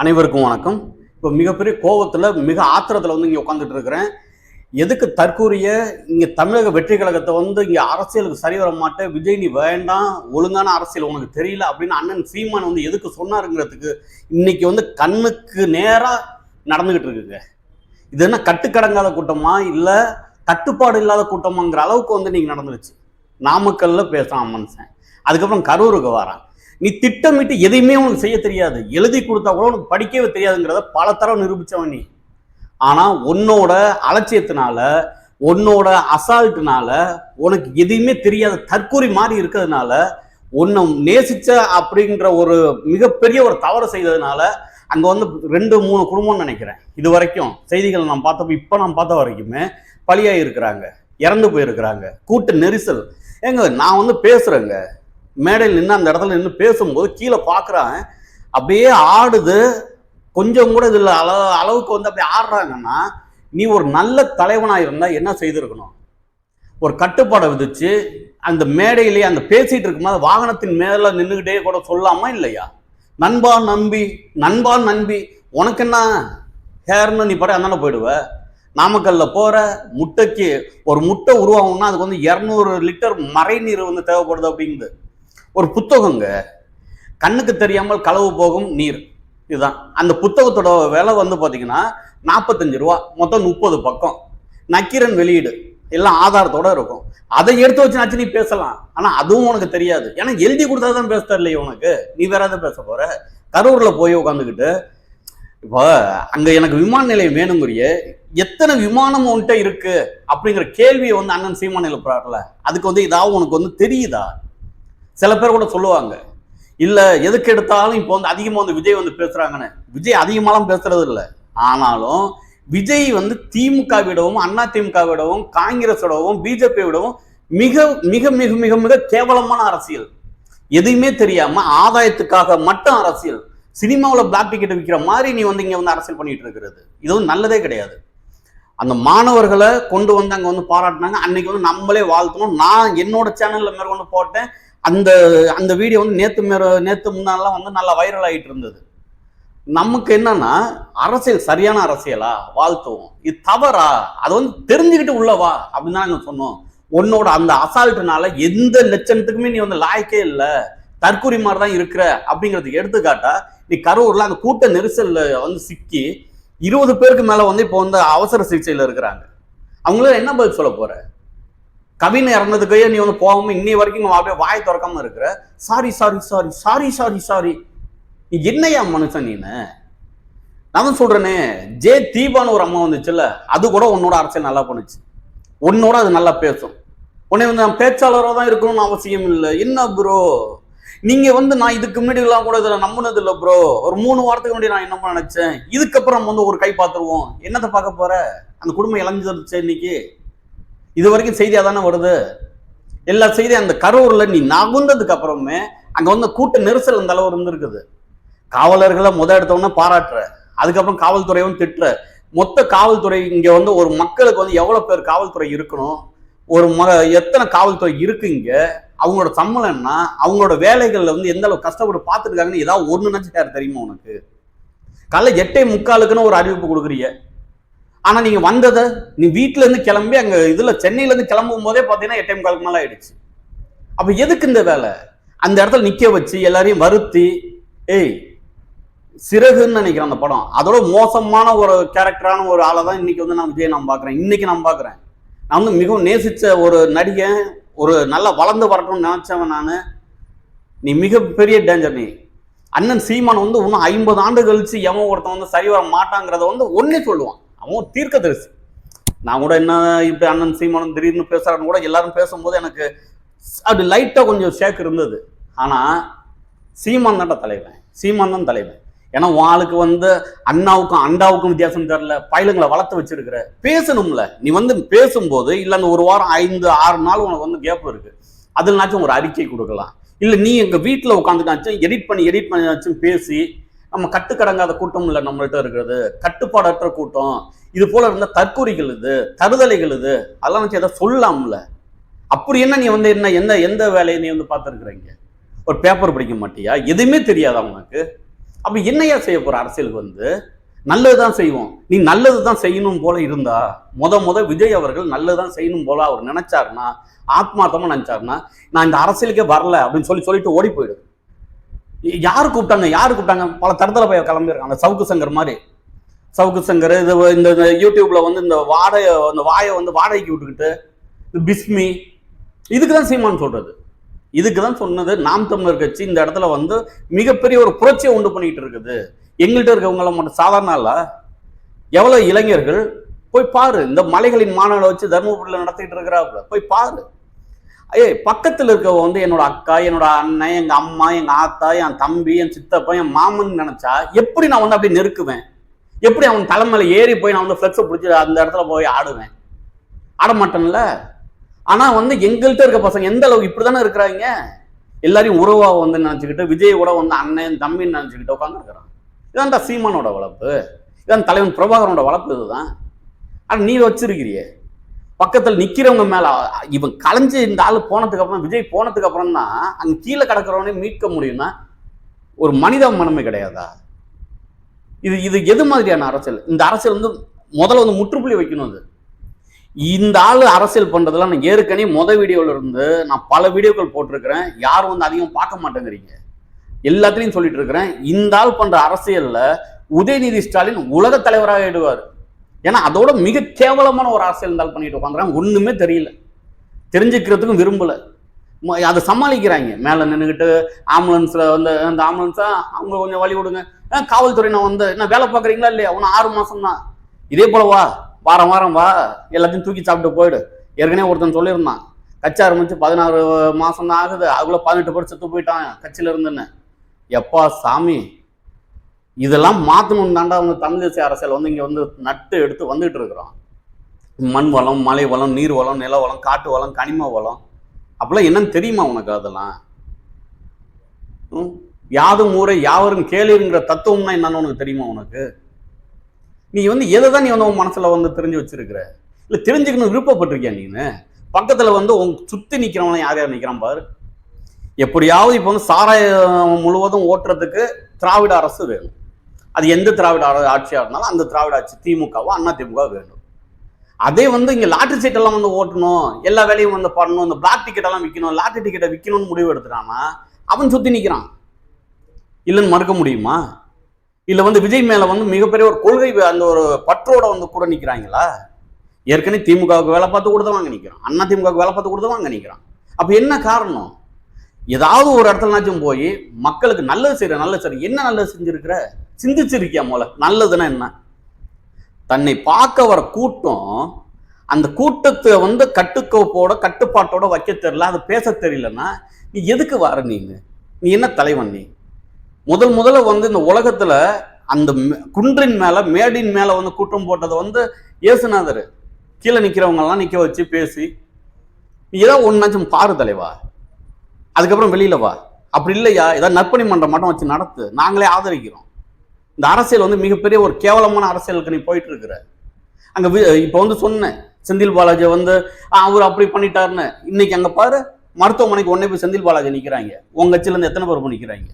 அனைவருக்கும் வணக்கம். இப்போ மிகப்பெரிய கோவத்தில் மிக ஆத்திரத்தில் வந்து இங்கே உட்காந்துட்டு இருக்கிறேன். எதுக்கு தற்கூறிய இங்கே தமிழக வெற்றி கழகத்தை வந்து இங்கே அரசியலுக்கு சரி வர மாட்டேன் விஜய் நீ வேண்டாம் ஒழுங்கான அரசியல் உனக்கு தெரியல அப்படின்னு அண்ணன் சீமான் வந்து எதுக்கு சொன்னாருங்கிறதுக்கு இன்னைக்கு வந்து கண்ணுக்கு நேராக நடந்துகிட்டு இருக்குங்க. இது என்ன கட்டுக்கடங்காத கூட்டமா இல்லை கட்டுப்பாடு இல்லாத கூட்டமாங்கிற அளவுக்கு வந்து நீங்கள் நடந்துருச்சு. நாமக்கல்ல பேசுகிறான் மனுஷன் அதுக்கப்புறம் கரூருக்கு வரான் நீ திட்டமிட்டு எதையுமே உனக்கு செய்ய தெரியாது. எழுதி கொடுத்தா கூட உனக்கு படிக்கவே தெரியாதுங்கிறத பல தரம் நிரூபித்தவன் நீ. ஆனால் உன்னோட அலட்சியத்தினால உன்னோட அசால்ட்டுனால உனக்கு எதையுமே தெரியாத தற்கொலை மாதிரி இருக்கிறதுனால உன்னை நேசிச்ச அப்படின்ற ஒரு மிகப்பெரிய ஒரு தவறு செய்ததுனால அங்கே வந்து ரெண்டு மூணு குடும்பம்னு நினைக்கிறேன். இது வரைக்கும் செய்திகள் நான் பார்த்தப்போ இப்போ நான் பார்த்த வரைக்குமே பலியாகி இருக்கிறாங்க இறந்து போயிருக்கிறாங்க. கூட்ட நெரிசல். ஏங்க நான் வந்து பேசுகிறேங்க மேடையில் நின்று அந்த இடத்துல நின்று பேசும்போது கீழே பார்க்குறான். அப்படியே ஆடுது. கொஞ்சம் கூட இதில் அளவு அளவுக்கு வந்து அப்படி ஆடுறாங்கன்னா நீ ஒரு நல்ல தலைவனாக இருந்தால் என்ன செய்திருக்கணும்? ஒரு கட்டுப்பாடை விதிச்சு அந்த மேடையிலேயே அந்த பேசிகிட்டு இருக்கும்போது வாகனத்தின் மேலே நின்றுக்கிட்டே கூட சொல்லாமா இல்லையா? நண்பா நம்பி நண்பா நம்பி உனக்கு என்ன? ஹேர்னு நீ பாட்டு அந்தான போயிடுவ. நாமக்கல்ல போற முட்டைக்கு ஒரு முட்டை உருவாகணும்னா அதுக்கு வந்து இரநூறு லிட்டர் மறைநீர் வந்து தேவைப்படுது அப்படிங்குது. ஒரு புத்தகங்க. கண்ணுக்கு தெரியாமல் களவு போகும் நீர். இதுதான். அந்த புத்தகத்தோட விலை வந்து பார்த்தீங்கன்னா நாற்பத்தஞ்சு ரூபா. மொத்தம் முப்பது பக்கம். நக்கீரன் வெளியீடு. எல்லாம் ஆதாரத்தோட இருக்கும். அதை எடுத்து வச்சு நச்சு நீ பேசலாம். ஆனால் அதுவும் உனக்கு தெரியாது. ஏன்னா எழுதி கொடுத்தா தான் பேச தெரியலையே உனக்கு. நீ வேற எதாவது பேச போற? கரூரில் போய் உட்காந்துக்கிட்டு இப்போ அங்கே எனக்கு விமான நிலையம் வேணுங்கிறிய எத்தனை விமானம் உன்கிட்ட இருக்கு? அப்படிங்கிற கேள்வியை வந்து அண்ணன் சீமான் எழுப்புறாருல. அதுக்கு வந்து இதாவது உனக்கு வந்து தெரியுதா? சில பேர் கூட சொல்லுவாங்க. இல்லை எதுக்கு எடுத்தாலும் இப்போ வந்து அதிகமாக வந்து விஜய் வந்து பேசுகிறாங்கன்னு விஜய் அதிகமாலாம் பேசுறது இல்லை. ஆனாலும் விஜய் வந்து திமுக விடவும் அண்ணா திமுக விடவும் காங்கிரஸ் விடவும் பிஜேபி விடவும் மிக மிக மிக மிக மிக கேவலமான அரசியல். எதுவுமே தெரியாம ஆதாயத்துக்காக மட்டும் அரசியல். சினிமாவில் பிளாக் டிக்கெட் விற்கிற மாதிரி நீ வந்து இங்கே வந்து அரசியல் பண்ணிட்டு இருக்கிறது. இது வந்து நல்லதே கிடையாது. அந்த மாணவர்களை கொண்டு வந்து அங்கே வந்து பாராட்டினாங்க. அன்னைக்கு வந்து நம்மளே வாழ்த்தணும். நான் என்னோட சேனல்ல மேற்கொண்டு போட்டேன். அந்த அந்த வீடியோ வந்து நேற்று மேற நேற்று முன்னாலாம் வந்து நல்லா வைரல் ஆகிட்டு இருந்தது நமக்கு என்னன்னா அரசியல் சரியான அரசியலா? வாழ்த்துவோம். இது தவறா? அதை வந்து தெரிஞ்சுக்கிட்டு உள்ளவா அப்படின்னு தான் நாங்கள் சொன்னோம். உன்னோட அந்த அசால்ட்டுனால எந்த லட்சணத்துக்குமே நீ வந்து லாய்க்கே இல்லை. தற்கொலை மாதிரி தான் இருக்கிற அப்படிங்கிறதுக்கு எடுத்துக்காட்டா நீ கரூர்ல அந்த கூட்ட நெரிசல்ல வந்து சிக்கி இருபது பேருக்கு மேல வந்து இப்போ வந்து அவசர சிகிச்சையில இருக்கிறாங்க. அவங்களும் என்ன பதில் சொல்ல போற? கவின் இறந்ததுக்கே நீ வந்து போகாம இன்னி வரைக்கும் நம்ம அப்படியே வாய் திறக்காம இருக்கிற. Sorry sorry sorry sorry sorry sorry நீ என்னையா மனுஷன் நீனு? நான் சொல்றேனே ஜே தீபான்னு ஒரு அம்மா வந்துச்சுல்ல அது கூட உன்னோட அரசியல் நல்லா பண்ணுச்சு. உன்னோட அது நல்லா பேசும். உன்னை வந்து நான் பேச்சாளராக தான் இருக்கணும்னு அவசியம் இல்லை. என்ன ப்ரோ நீங்க வந்து நான் இதுக்கு முன்னாடி எல்லாம் கூட இதில் நம்பினது இல்லை ப்ரோ ஒரு மூணு வாரத்துக்கு முன்னாடி நான் என்ன நினைச்சேன்? இதுக்கப்புறம் வந்து ஒரு கை பார்த்துருவோம். என்னத்தை பார்க்க போற? அந்த குடும்பம் இழந்துருச்சு இன்னைக்கு. இது வரைக்கும் செய்தியாக தானே வருது? எல்லா செய்தியும் அந்த கரூரில் நீ நகுந்ததுக்கு அப்புறமே அங்கே வந்து கூட்ட நெரிசல் அந்த அளவு இருந்திருக்குது. காவலர்களை முத எடுத்தவொடனே பாராட்டுற அதுக்கப்புறம் காவல்துறையும் திட்டுற. மொத்த காவல்துறை இங்கே வந்து ஒரு மக்களுக்கு வந்து எவ்வளோ பேர் காவல்துறை இருக்கணும்? ஒரு ம எத்தனை காவல்துறை இருக்கு இங்கே? அவங்களோட சம்பளம் அவங்களோட வேலைகளில் வந்து எந்த அளவுக்கு கஷ்டப்பட்டு பார்த்துருக்காங்கன்னு ஏதாவது ஒன்று நினைச்சு தெரியுமா உனக்கு? காலைல எட்டே முக்காலுக்குன்னு ஒரு அறிவிப்பு கொடுக்குறீங்க. ஆனால் நீங்கள் வந்ததை நீ வீட்டிலேருந்து கிளம்பி அங்கே இதில் சென்னையிலேருந்து கிளம்பும் போதே பார்த்தீங்கன்னா எட்டே முக்காலுக்கு மேல ஆயிடுச்சு. அப்போ எதுக்கு இந்த வேலை? அந்த இடத்துல நிற்க வச்சு எல்லாரையும் வருத்தி ஏய் சிறகுன்னு நினைக்கிறேன் அந்த படம். அதோட மோசமான ஒரு கேரக்டரான ஒரு ஆளை தான் இன்னைக்கு வந்து நான் விஜய் நான் பார்க்குறேன். இன்னைக்கு நான் பார்க்குறேன். நான் வந்து மிகவும் நேசித்த ஒரு நடிகன் ஒரு நல்லா வளர்ந்து வரட்டும்னு நினச்சவன் நான். நீ மிகப்பெரிய டேஞ்சர் நீ. அண்ணன் சீமான் வந்து இன்னும் ஐம்பது ஆண்டு கழிச்சு எவன் ஒருத்தன் வந்து சரி வர மாட்டாங்கிறத வந்து ஒன்னே சொல்லுவான். அவன் தீர்க்க தரிசி நான் கூட என்ன இப்படி அண்ணன் சீமானும் திடீர்னு பேசுறான்னு கூட எல்லாரும் பேசும்போது எனக்கு அப்படி லைட்டாக கொஞ்சம் ஷேக் இருந்தது. ஆனால் சீமான் தான்டா தலைவன். சீமான் தான் தலைவன். ஏன்னா வாளுக்கு ஆளுக்கு வந்து அண்ணாவுக்கும் அண்டாவுக்கும் வித்தியாசம் தெரில பயலுங்களை வளர்த்து வச்சிருக்கிற. பேசணும்ல. நீ வந்து பேசும்போது இல்லை அந்த ஒரு வாரம் ஐந்து ஆறு நாள் உனக்கு வந்து கேப் இருக்கு. அதுலனாச்சும் ஒரு அறிக்கை கொடுக்கலாம். இல்லை நீ எங்கள் வீட்டில் உட்காந்துக்காச்சும் எடிட் பண்ணி எடிட் பண்ணியாச்சும் பேசி நம்ம கட்டுக்கடங்காத கூட்டம் இல்லை நம்மள்கிட்ட இருக்கிறது. கட்டுப்பாடற்ற கூட்டம். இது போல இருந்த தற்கூறிகள் இது தருதலைகள் இது. அதெல்லாம் வச்சு எதாவது சொல்லலாம்ல அப்படி என்ன நீ வந்து என்ன எந்த எந்த வேலையை நீ வந்து பார்த்துருக்குறீங்க? ஒரு பேப்பர் படிக்க மாட்டியா? எதுவுமே தெரியாதா உனக்கு? அப்போ என்னையா செய்ய போகிற அரசியலுக்கு வந்து? நல்லது தான் செய்வோம். நீ நல்லது தான் செய்யணும் போல இருந்தா முத முத விஜய் அவர்கள் நல்லது தான் செய்யணும் போல அவர் நினைச்சாருன்னா ஆத்மார்த்தமாக நினைச்சாருன்னா நான் இந்த அரசியலுக்கே வரல அப்படின்னு சொல்லி சொல்லிட்டு ஓடி போயிடுது யார் கூப்பிட்டாங்க? யார் கூப்பிட்டாங்க? பல தரத்தில் போய் கிளம்பியிருக்காங்க அந்த சவுக்கு சங்கர் மாதிரி. சவுக்கு சங்கர் இது இந்த இந்த யூடியூப்ல வந்து இந்த வாடகை அந்த வாயை வந்து வாடகைக்கு விட்டுக்கிட்டு பிஸ்மி. இதுக்கு தான் சீமான் சொல்றது. இதுக்கு தான் சொன்னது நாம் தமிழர் கட்சி இந்த இடத்துல வந்து மிகப்பெரிய ஒரு புரட்சியை உண்டு பண்ணிட்டு இருக்குது. எங்கள்கிட்ட இருக்கவங்கள மட்டும் சாதாரண இல்லை எவ்வளோ இளைஞர்கள் போய் பாரு இந்த மலைகளின் மாநாடு வச்சு தருமபுரியில் நடத்திட்டு இருக்கிறாப்புல போய் பாரு. ஏய் பக்கத்தில் இருக்கவங்க வந்து என்னோட அக்கா என்னோட அண்ணன் எங்கள் அம்மா எங்கள் ஆத்தா என் தம்பி என் சித்தப்பா என் மாமன் நினச்சா எப்படி நான் வந்து அப்படி நெருக்குவேன்? எப்படி அவன் தலைமையில ஏறி போய் நான் வந்து ஃப்ளெக்ஸை பிடிச்சி அந்த இடத்துல போய் ஆடுவேன்? ஆட மாட்டேன்ல. ஆனால் வந்து எங்கள்கிட்ட இருக்க பசங்க எந்த அளவுக்கு இப்படி தானே இருக்கிறாங்க? எல்லாரையும் உறவாக வந்து நினச்சிக்கிட்டு விஜய் கூட வந்து அண்ணன் தம்பின்னு நினைச்சுக்கிட்டு உட்காந்துருக்கிறான் இதான்டா சீமானோட வளர்ப்பு இதான் தலைவன் பிரபாகரனோட வளர்ப்பு இதுதான். ஆனால் நீ வச்சிருக்கிறியே. பக்கத்தில் நிற்கிறவங்க மேலே இவன் கலைஞ்சு இந்த ஆள் போனதுக்கு அப்புறம் விஜய் போனதுக்கு அப்புறம் தான் அங்கே கீழே கிடக்கிறவனே மீட்க முடியும்னா ஒரு மனித மனமே கிடையாதா? இது இது எது மாதிரியான அரசியல்? இந்த அரசியல் வந்து முதல்ல வந்து முற்றுப்புள்ளி வைக்கணும் அது. இந்த ஆள் அரசியல் பண்ணுறதுலாம் நான் ஏற்கனவே முத வீடியோவில் இருந்து நான் பல வீடியோக்கள் போட்டிருக்கிறேன். யாரும் வந்து அதிகம் பார்க்க மாட்டேங்கிறீங்க. எல்லாத்துலேயும் சொல்லிட்டு இருக்கிறேன். இந்த ஆள் பண்ணுற அரசியலில் உதயநிதி ஸ்டாலின் உலக தலைவராக ஆயிடுவார். ஏன்னா அதோட மிக கேவலமான ஒரு அரசியல் இருந்தால் பண்ணிட்டு உட்காந்துறாங்க ஒண்ணுமே தெரியல. தெரிஞ்சுக்கிறதுக்கும் விரும்பல. ம- அதை சமாளிக்கிறாங்க. மேல நின்றுக்கிட்டு ஆம்புலன்ஸ்ல வந்து அந்த ஆம்புலன்ஸா அவங்க கொஞ்சம் வழி விடுங்க ஆ, காவல்துறை நான் வந்து என்ன வேலை பார்க்குறீங்களா இல்லையா? உனக்கு ஆறு மாசம் தான். இதே போல வா. வாரம் வாரம் வா. எல்லாத்தையும் தூக்கி சாப்பிட்டு போயிடு. ஏற்கனவே ஒருத்தன் சொல்லியிருந்தான். கட்சி ஆரம்பிச்சு பதினாறு மாசம் தான் ஆகுது. அதுக்குள்ளே பதினெட்டு பேர் செத்து போயிட்டான். கட்சியில இருந்துன்னு. எப்பா சாமி. இதெல்லாம் மாற்றணும் தாண்டா அவங்க தமிழ் தேசிய அரசியல் வந்து இங்கே வந்து நட்டு எடுத்து வந்துட்டு இருக்கிறோம். மண் வளம் மலை வளம் நீர் வளம் நில வளம் காட்டு வளம் கனிம வளம். அப்படிலாம் என்னன்னு தெரியுமா உனக்கு அதெல்லாம்? யாதும் ஊரை யாவரும் கேளுங்கிற தத்துவம்னா என்னன்னு உனக்கு தெரியுமா உனக்கு? நீ வந்து எதை தான் நீ வந்து உன் மனசில் வந்து தெரிஞ்சு வச்சிருக்கிற? இல்லை தெரிஞ்சுக்கணும் விருப்பப்பட்டிருக்கியா நீனு? பக்கத்தில் வந்து உன் சுற்றி நிக்கிறவன் யார் யார் நிற்கிறான் பாரு. எப்படியாவது இப்போ வந்து சாராயம் முழுவதும் ஓட்டுறதுக்கு திராவிட அரசு வேணும். அது எந்த திராவிட ஆட்சியாக இருந்தாலும் அந்த திராவிட ஆட்சி திமுகவோ அண்ணா திமுக வேண்டும். அதே வந்து இங்கே லாட்ரி சீட்டெல்லாம் வந்து ஓட்டணும் எல்லா வேலையும் வந்து பண்ணணும் இந்த பிளாக் டிக்கெட்டெல்லாம் விற்கணும் லாட்ரி டிக்கெட்டை விற்கணும்னு முடிவு எடுத்துட்டான்னா அவன் சுற்றி நிற்கிறான் இல்லைன்னு மறுக்க முடியுமா? இல்லை வந்து விஜய் மேலே வந்து மிகப்பெரிய ஒரு கொள்கை அந்த ஒரு பற்றோட வந்து கூட நிற்கிறாங்களா ஏற்கனவே திமுகவுக்கு வேலை பார்த்து கொடுத்தவங்க நிற்கிறான் அண்ணா திமுகவுக்கு வேலை பார்த்து கொடுத்தவங்க நிற்கிறான் அப்போ என்ன காரணம்? ஏதாவது ஒரு இடத்துலனாச்சும் போய் மக்களுக்கு நல்லது செய்கிற நல்லது செய்கிற என்ன நல்லது செஞ்சுருக்கிற? சிந்திச்சிருக்கியா போல நல்லதுன்னா என்ன? தன்னை பார்க்க வர கூட்டம் அந்த கூட்டத்தை வந்து கட்டுக்கோப்போட கட்டுப்பாட்டோட வைக்க தெரியல அது பேச தெரியலன்னா நீ எதுக்கு வர நீங்க நீ என்ன தலைவன் நீ? முதல் முதல்ல வந்து இந்த உலகத்துல அந்த குன்றின் மேல மேடின் மேல வந்து கூட்டம் போட்டதை வந்து இயேசுநாதர். கீழே நிற்கிறவங்கெல்லாம் எல்லாம் நிக்க வச்சு பேசி நீ ஏதாவது ஒன்னாச்சும் பாரு தலைவா. அதுக்கப்புறம் வெளியில வா. அப்படி இல்லையா? ஏதாவது நற்பணி மன்றம் மட்டும் வச்சு நடத்து. நாங்களே ஆதரிக்கிறோம். இந்த அரசியல் வந்து மிகப்பெரிய ஒரு கேவலமான அரசியலுக்கு நீ போயிட்டு இருக்கிற அங்க இப்போ வந்து சொன்னேன் செந்தில் பாலாஜி வந்து "ஆ, அவர் அப்படி பண்ணிட்டாருன்னு. இன்னைக்கு அங்க பாரு மருத்துவமனைக்கு உடனே போய் செந்தில் பாலாஜி நிற்கிறாங்க உங்க கட்சியில இருந்து எத்தனை பேர் நிற்கிறாங்க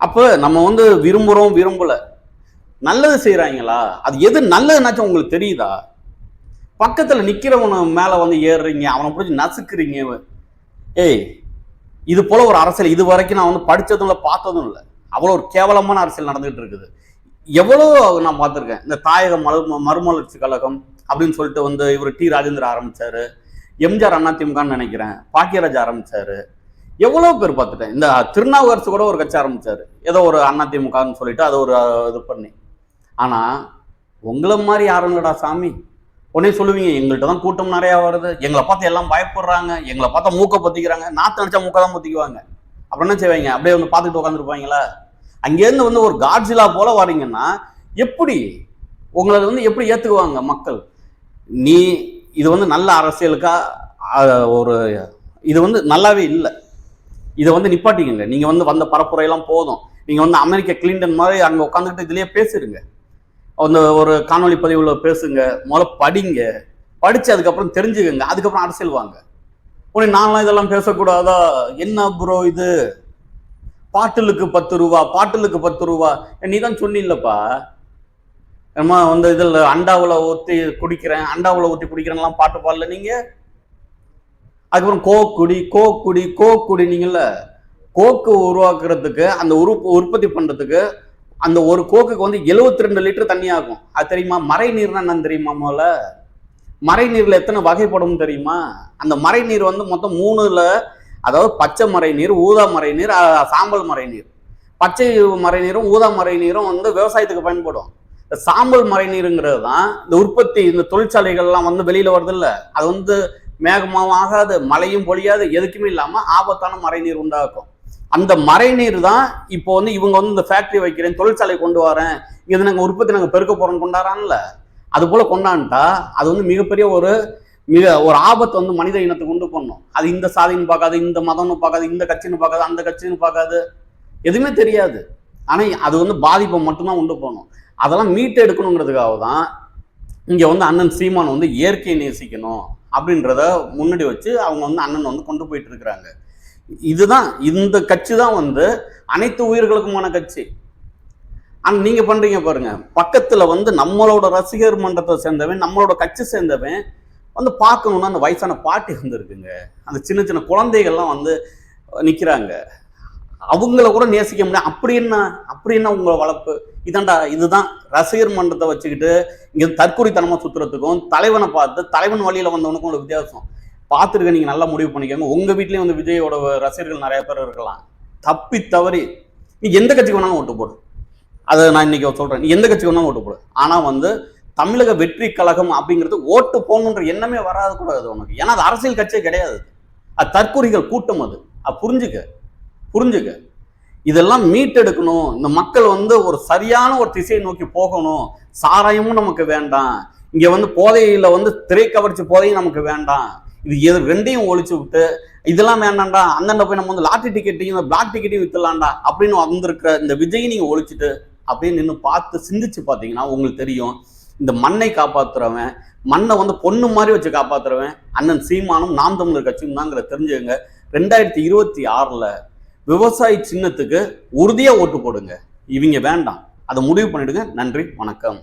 அப்போ நம்ம வந்து விரும்புகிறோம் விரும்பல. நல்லது செய்கிறாங்களா அது எது நல்லதுனாச்சும் உங்களுக்கு தெரியுதா? பக்கத்தில் நிற்கிறவன மேலே வந்து ஏறுறீங்க அவனை பிடிச்சி நசுக்குறீங்க. ஏய் இது போல ஒரு அரசியல் இது வரைக்கும் நான் வந்து படிச்சதும் இல்லை பார்த்ததும் இல்லை. அவ்வளோ ஒரு கேவலமான அரசியல் நடந்துகிட்டு இருக்குது. எவ்வளோ நான் பார்த்துருக்கேன். இந்த தாயக மறு மறுமலர்ச்சி கழகம் அப்படின்னு சொல்லிட்டு வந்து இவர் டி. ராஜேந்திர ஆரம்பிச்சாரு. எம்ஜிஆர் அதிமுகன்னு நினைக்கிறேன். பாக்கியராஜ் ஆரம்பிச்சாரு. எவ்வளோ பேர் பார்த்துட்டேன். இந்த திருநாவுக்கரசு கூட ஒரு கட்சி ஆரம்பித்தார் ஏதோ ஒரு அதிமுகன்னு சொல்லிட்டு அதை ஒரு இது பண்ணி. ஆனால் உங்களை மாதிரி யாரும் இல்லடா சாமி. உடனே சொல்லுவீங்க எங்கள்கிட்ட தான் கூட்டம் நிறையா வருது. எங்களை பார்த்து எல்லாம் பயப்படுறாங்க. எங்களை பார்த்தா மூக்க பொத்திக்கிறாங்க. நாற்று நினச்சா மூக்க தான் பொத்திக்குவாங்க. அப்புறம் என்ன செய்வாங்க? அப்படியே வந்து பார்த்துட்டு உட்காந்துருப்பாங்களா அங்கேருந்து வந்து ஒரு காட்ஜிலா போல வரீங்கன்னா எப்படி உங்களை வந்து எப்படி ஏற்றுக்குவாங்க மக்கள்? நீ இது வந்து நல்ல அரசியலுக்கா ஒரு இது வந்து நல்லாவே இல்லை. இதை வந்து நிப்பாட்டிக்கங்க. நீங்கள் வந்து வந்த பரப்புரையெல்லாம் போதும். நீங்கள் வந்து அமெரிக்க கிளின்டன் மாதிரி அங்கே உட்காந்துக்கிட்டு இதுலேயே பேசிருங்க. அந்த ஒரு காணொளி பதிவில் பேசுங்க. முதல்ல படிங்க. படித்து அதுக்கப்புறம் தெரிஞ்சுக்கங்க. அதுக்கப்புறம் அரசியல் வாங்க. உடனே நான்லாம் இதெல்லாம் பேசக்கூடாதா? என்ன ப்ரோ இது? பாட்டிலுக்கு பத்து ரூபா பாட்டிலுக்கு பத்து ரூபா. நீ தான் சொன்னில்லப்பா. நம்ம வந்து இதில் அண்டாவில் ஊற்றி குடிக்கிறேன் அண்டாவில் ஊற்றி குடிக்கிறேன்லாம் பாட்டு பாடல நீங்கள் அதுக்கப்புறம் கோக் குடி கோக் குடி கோக் குடி கோக்கு உருவாக்குறதுக்கு அந்த உருப்பு உற்பத்தி பண்ணுறதுக்கு அந்த ஒரு கோக்குக்கு வந்து 72 ரெண்டு லிட்டர் தண்ணி ஆகும். அது தெரியுமா? மறை நீர்னா என்னன்னு தெரியுமா முதல்ல? மறை நீரில் எத்தனை வகைப்படும் தெரியுமா? அந்த மறை நீர் வந்து மொத்தம் மூணுல அதாவது பச்சை மறை நீர் ஊதா மறை நீர் சாம்பல் மறை நீர். பச்சை மறை நீரும் ஊதா மறை நீரும் வந்து விவசாயத்துக்கு பயன்படும். இந்த சாம்பல் மறை நீருங்கிறது தான் இந்த உற்பத்தி இந்த தொழிற்சாலைகள்லாம் வந்து வெளியில் வருது இல்லை அது வந்து மேகமாவும் ஆகாது மழையும் பொழியாது எதுக்குமே இல்லாமல் ஆபத்தான மறை நீர் உண்டாக்கும். அந்த மறை நீர் தான் இப்போ வந்து இவங்க வந்து இந்த ஃபேக்டரி வைக்கிறேன் தொழிற்சாலை கொண்டு வரேன் இது நாங்கள் உற்பத்தி நாங்கள் பெருக்க போகிறோம் கொண்டாடுறான்ல அது போல் கொண்டான்ட்டா அது வந்து மிகப்பெரிய ஒரு மிக ஒரு ஆபத்து வந்து மனித இனத்துக்கு உண்டு பண்ணும் அது இந்த சாதின்னு பார்க்காது இந்த மதம்னு பார்க்காது இந்த கட்சின்னு பார்க்காது அந்த கட்சின்னு பார்க்காது. எதுவுமே தெரியாது. ஆனால் அது வந்து பாதிப்பை மட்டும்தான் உண்டு பண்ணும் அதெல்லாம் மீட்டு எடுக்கணுங்கிறதுக்காக தான் இங்கே வந்து அண்ணன் சீமான் வந்து இயற்கையை நேசிக்கணும் அப்படின்றத முன்னாடி வச்சு அவங்க வந்து அண்ணன் வந்து கொண்டு போயிட்டு இருக்கிறாங்க. இதுதான் இந்த கட்சி தான் வந்து அனைத்து உயிர்களுக்குமான கட்சி. ஆனால் நீங்கள் பண்ணுறீங்க பாருங்கள் பக்கத்தில் வந்து நம்மளோட ரசிகர் மன்றத்தை சேர்ந்தவன் நம்மளோட கட்சி சேர்ந்தவன் வந்து பார்க்கணும்னா அந்த வயசான பாட்டி வந்துருக்குங்க அந்த சின்ன சின்ன குழந்தைகள்லாம் வந்து நிற்கிறாங்க அவங்கள கூட நேசிக்க முடியாது அப்படி என்ன அப்படி என்ன உங்களை வளர்ப்பு? இதாண்டா இதுதான். ரசிகர் மன்றத்தை வச்சுக்கிட்டு இங்கே தற்கொலைத்தனமாக சுற்றுறதுக்கும் தலைவனை பார்த்து தலைவன் வழியில் வந்தவனுக்கும் ஒரு வித்தியாசம். பார்த்துருக்க நீங்கள் நல்லா முடிவு பண்ணிக்கோங்க. உங்கள் வீட்லேயும் வந்து விஜயோட ரசிகர்கள் நிறைய பேர் இருக்கலாம். தப்பி தவறி நீ எந்த கட்சிக்கு வேணாலும் ஓட்டு போடு. அதை நான் இன்னைக்கு சொல்கிறேன் நீ எந்த கட்சிக்கு வேணாலும் ஓட்டு போடு. ஆனால் வந்து தமிழக வெற்றி கழகம் அப்படிங்கிறது ஓட்டு போகணுன்ற எண்ணமே வராது கூடாது உனக்கு. ஏன்னா அது அரசியல் கட்சியே கிடையாது. அது தற்கொலைகள் கூட்டம் அது. அது புரிஞ்சுக்க. புரிஞ்சுக்க. இதெல்லாம் மீட்டெடுக்கணும். இந்த மக்கள் வந்து ஒரு சரியான ஒரு திசையை நோக்கி போகணும். சாராயமும் நமக்கு வேண்டாம். இங்கே வந்து போதையில் வந்து திரை கவர்ச்சி போதையும் நமக்கு வேண்டாம். இது எது ரெண்டையும் ஒழிச்சு விட்டு இதெல்லாம் வேண்டாம்டா அந்தாண்ட போய் நம்ம வந்து லாட்டரி டிக்கெட்டையும் இந்த பிளாக் டிக்கெட்டையும் வித்துலாம்டா அப்படின்னு வந்திருக்கிற இந்த விஜயை நீங்கள் ஒழிச்சிட்டு அப்படின்னு நின்று பார்த்து சிந்திச்சு பார்த்தீங்கன்னா உங்களுக்கு தெரியும். இந்த மண்ணை காப்பாத்துறவன் மண்ணை வந்து பொண்ணு மாதிரி வச்சு காப்பாத்துறவன் அண்ணன் சீமானும் நாம் தமிழர் கட்சியும் தாங்கிற தெரிஞ்சுக்கங்க ரெண்டாயிரத்தி இருபத்தி ஆறில் விவசாய சின்னத்துக்கு உறுதியாக ஓட்டு போடுங்க. இவங்க வேண்டாம். அதை முடிவு பண்ணிடுங்க. நன்றி. வணக்கம்.